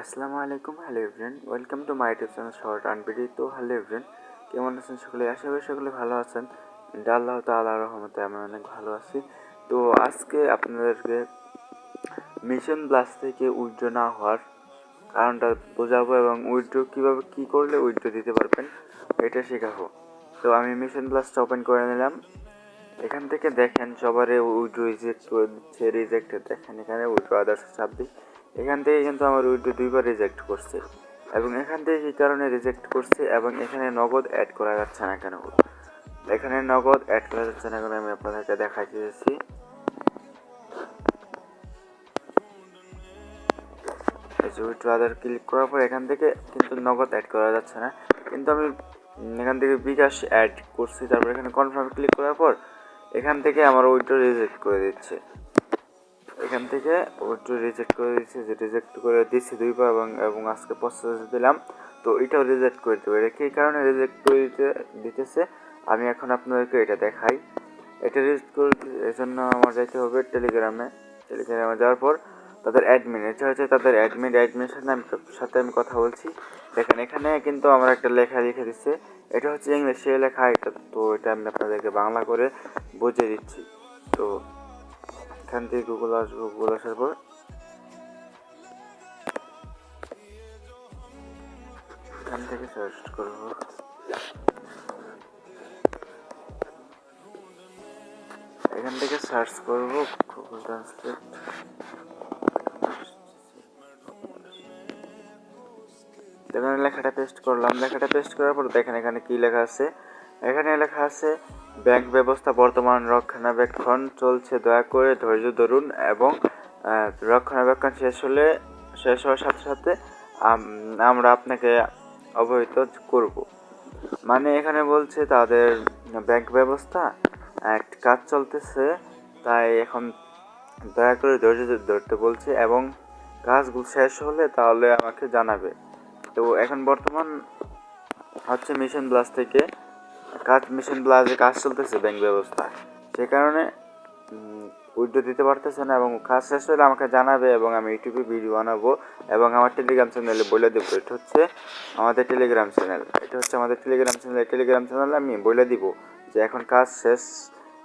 আসসালামু আলাইকুম hello everyone welcome to my YouTube channel short আনবিডি তো হ্যালো এভরিয়ান কেমন আছেন সকলে? আশা করি সকলে ভালো আছেন। আল্লাহ তাআলা রহমতে আমি অনেক ভালো আছি। তো আজকে আপনাদেরকে মিশন ব্লাস থেকে উইথড্র না হওয়ার কারণটা বোঝাবো এবং উইথড্র কীভাবে কী করলে উইথড্র দিতে পারবেন, এটা শেখাবো। তো আমি মিশন ব্লাসটা ওপেন করে নিলাম। এখান থেকে দেখেন সবারে উইড্রো রিজেক্ট করে দিচ্ছে রিজেক্টেড দেখেন এখানে উইড্রো আদার্স ছাব্বিশ এখান থেকে কিন্তু আমার উইড্রো দুইবার রিজেক্ট করছে। এবং এখান থেকে কী কারণে রিজেক্ট করছে এবং এখানে নগদ অ্যাড করা যাচ্ছে না কেন? এখানে নগদ অ্যাড করা যাচ্ছে না কেন আমি আপনাদেরকে দেখাই দিয়েছি উইড্রো আদার ক্লিক করার পর এখান থেকে কিন্তু নগদ অ্যাড করা যাচ্ছে না। কিন্তু আমি এখান থেকে বিকাশ অ্যাড করছি, তারপর এখানে কনফার্ম ক্লিক করার পর এখান থেকে আমার উইড্রো রিজেক্ট করে দিচ্ছে। এখান থেকে ওইটা রিজেক্ট করে দিচ্ছে যে রিজেক্ট করে দিচ্ছি দুইবার এবং এবং আজকে প্রসেস দিলাম। তো এটাও রিজেক্ট করে দেবো। এটা কী কারণে রিজেক্ট করে দিতে, দিতেছে? আমি এখন আপনাদেরকে এটা দেখাই। এটা রিজেক্ট করে এর জন্য আমার যাইতে হবে টেলিগ্রামে টেলিগ্রামে যাওয়ার পর তাদের অ্যাডমিন এটা হচ্ছে তাদের অ্যাডমিন অ্যাডমিনের সাথে আমি সাথে আমি কথা বলছি। দেখেন, এখানে কিন্তু আমার একটা লেখা লিখে দিচ্ছে এটা হচ্ছে ইংলিশে লেখা, এটা তো এটা আমি আপনাদেরকে বাংলা করে বুঝিয়ে দিচ্ছি। তো এখান থেকে গুগল আসব গুগল আসার পর। এখান থেকে সার্চ করব। এখান থেকে সার্চ করব গুগল ট্রান্সলেট এখানে লেখাটা পেস্ট করলাম। লেখাটা পেস্ট করার পর দেখেন এখানে কি লেখা আছে? এখানে লেখা আছে ব্যাংক ব্যবস্থা বর্তমান রক্ষণাবেক্ষণ চলছে, দয়া করে ধৈর্য ধরুন এবং রক্ষণাবেক্ষণ শেষ হলে, শেষ হওয়ার সাথে সাথে আমরা আপনাকে অবহিত করব। মানে এখানে বলছে তাদের ব্যাংক ব্যবস্থা এক কাজ চলতেছে, তাই এখন দয়া করে ধৈর্য ধরতে বলছে এবং কাজগুলো শেষ হলে তাহলে আমাকে জানাবে। তো এখন বর্তমান হচ্ছে মিশন ব্লাস থেকে কাজ মেশিন ব্লাজে কাজ চলতেছে ব্যাংক ব্যবস্থা, সে কারণে উইড্রো দিতে পারতেছে না এবং কাজ শেষ হলে আমাকে জানাবে এবং আমি ইউটিউবে ভিডিও বানাবো এবং আমার টেলিগ্রাম চ্যানেলে বলে দেবো। এটা হচ্ছে আমাদের টেলিগ্রাম চ্যানেল। এটা হচ্ছে আমাদের টেলিগ্রাম চ্যানেল। টেলিগ্রাম চ্যানেলে আমি বলে দিব যে এখন কাজ শেষ,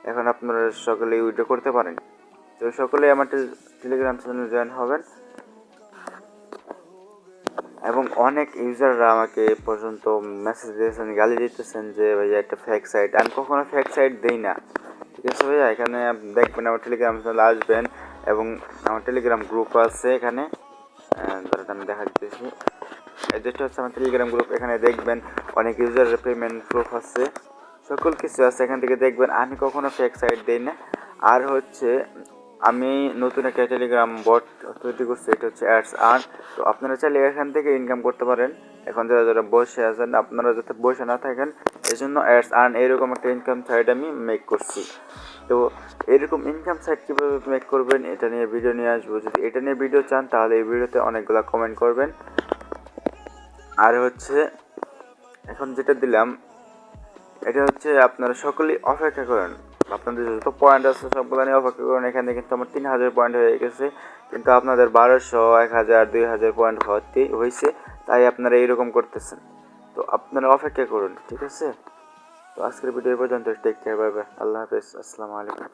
এখন আপনারা সকলে উইড্রো করতে পারেন। তো সকলেই আমার টেলিগ্রাম চ্যানেলে জয়েন হবেন। এবং অনেক ইউজাররা আমাকে পর্যন্ত মেসেজ দিয়েছেন, গালি দিতেছেন যে, ভাইয়া, একটা ফেক সাইট আমি কখনো ফেক সাইট দিই না। ঠিক আছে, ভাইয়া? এখানে দেখবেন আমার টেলিগ্রাম চ্যানেলে আসবেন এবং আমার টেলিগ্রাম গ্রুপ আছে এখানে। ধরেন আমি দেখা দিতেছি। যেটা হচ্ছে আমার টেলিগ্রাম গ্রুপ এখানে দেখবেন অনেক ইউজার পেমেন্ট প্রুফ আছে। সকল কিছু আছে এখান থেকে দেখবেন। আমি কখনো ফেক সাইট দিই না। আর হচ্ছে আমি নতুন একটা টেলিগ্রাম বট তৈরি করছি, এটা হচ্ছে অ্যাডস আর্ন তো আপনারা চাইলে এখান থেকে ইনকাম করতে পারেন। এখন যারা যারা বসে আছেন, আপনারা যাতে বসে না থাকেন এই জন্য অ্যাডস আর্ন এরকম একটা ইনকাম সাইট আমি মেক করছি। তো এরকম ইনকাম সাইট কীভাবে মেক করবেন, এটা নিয়ে ভিডিও নিয়ে আসব। যদি এটা নিয়ে ভিডিও চান, তাহলে এই ভিডিওতে অনেকগুলো কমেন্ট করবেন। আর হচ্ছে, এখন যেটা দিলাম, এটা হচ্ছে আপনারা সকলেই অপেক্ষা করেন। আপনাদের যত পয়েন্ট আছে সবগুলো নিয়ে অপেক্ষা করুন। এখানে কিন্তু আমার তিন হাজার পয়েন্ট হয়ে গেছে। কিন্তু আপনাদের বারোশো এক হাজার দুই হাজার পয়েন্ট হতে হয়েছে। তাই আপনারা এইরকম করতেছেন। তো আপনারা অপেক্ষা করুন, ঠিক আছে? তো আজকের ভিডিও পর্যন্ত take care bye bye Allah হাফেজ। আসসালামু আলাইকুম।